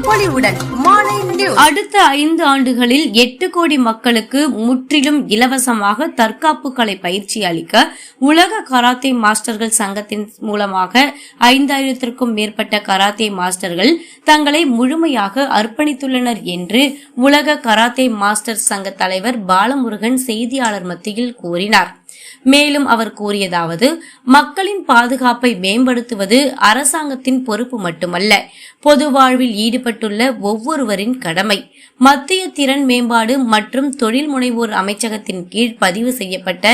பொலிவுடன் மாலை அடுத்த ஐந்து ஆண்டுகளில் எட்டு கோடி மக்களுக்கு முற்றிலும் இலவசமாக தற்காப்பு கலை பயிற்சி அளிக்க உலக கராத்தே மாஸ்டர்கள் சங்கத்தின் மூலமாக ஐந்தாயிரத்திற்கும் மேற்பட்ட கராத்தே மாஸ்டர்கள் தங்களை முழுமையாக அர்ப்பணித்துள்ளனர் என்று உலக கராத்தே மாஸ்டர் சங்க தலைவர் பாலமுருகன் செய்தியாளர் மத்தியில் கூறினார். மேலும் அவர் கூறியதாவது மக்களின் பாதுகாப்பை மேம்படுத்துவது அரசாங்கத்தின் பொறுப்பு மட்டுமல்ல பொது வாழ்வில் ஈடுபட்டுள்ள ஒவ்வொருவரின் கடமை. மத்திய திறன் மேம்பாடு மற்றும் தொழில் முனைவோர் அமைச்சகத்தின் கீழ் பதிவு செய்யப்பட்ட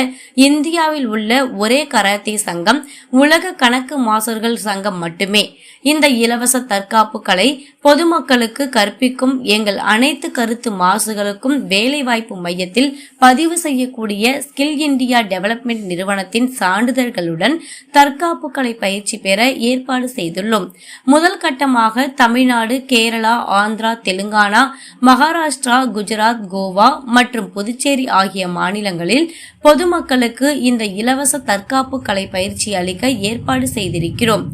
இந்தியாவில் உள்ள ஒரே கராத்தே சங்கம் உலக கணக்கு மாசர்கள் சங்கம் மட்டுமே. இந்த இலவச தற்காப்பு கலை பொதுமக்களுக்கு கற்பிக்கும் எங்கள் அனைத்து கருத்து மாசுகளுக்கும் வேலைவாய்ப்பு மையத்தில் பதிவு செய்யக்கூடிய ஸ்கில் இந்தியா டெவலப்மெண்ட் நிறுவனத்தின் சான்றிதழ்களுடன் தற்காப்பு கலை பயிற்சி பெற ஏற்பாடு செய்துள்ளோம். முதல் கட்டமாக தமிழ்நாடு கேரளா ஆந்திரா தெலுங்கானா மகாராஷ்டிரா குஜராத் கோவா மற்றும் புதுச்சேரி ஆகிய மாநிலங்களில் பொதுமக்களுக்கு இந்த இலவச தற்காப்பு கலை பயிற்சி அளிக்க ஏற்பாடு செய்திருக்கிறோம்.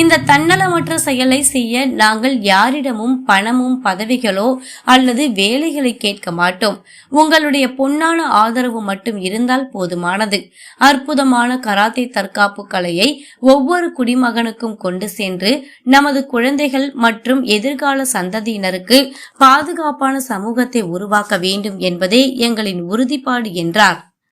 இந்த தன்னலமற்ற செயலை செய்ய நாங்கள் யாரிடமும் பணமும் பதவிகளோ அல்லது வேலைகளை கேட்க மாட்டோம். உங்களுடைய பொன்னான ஆதரவு மட்டும் இருந்தால் போதுமானது. அற்புதமான கராத்தே தற்காப்பு கலையை ஒவ்வொரு குடிமகனுக்கும் கொண்டு சென்று நமது குழந்தைகள் மற்றும் எதிர்கால சந்ததியினருக்கு பாதுகாப்பான சமூகத்தை உருவாக்க வேண்டும் என்பதே எங்களின் உறுதிப்பாடு என்றார்.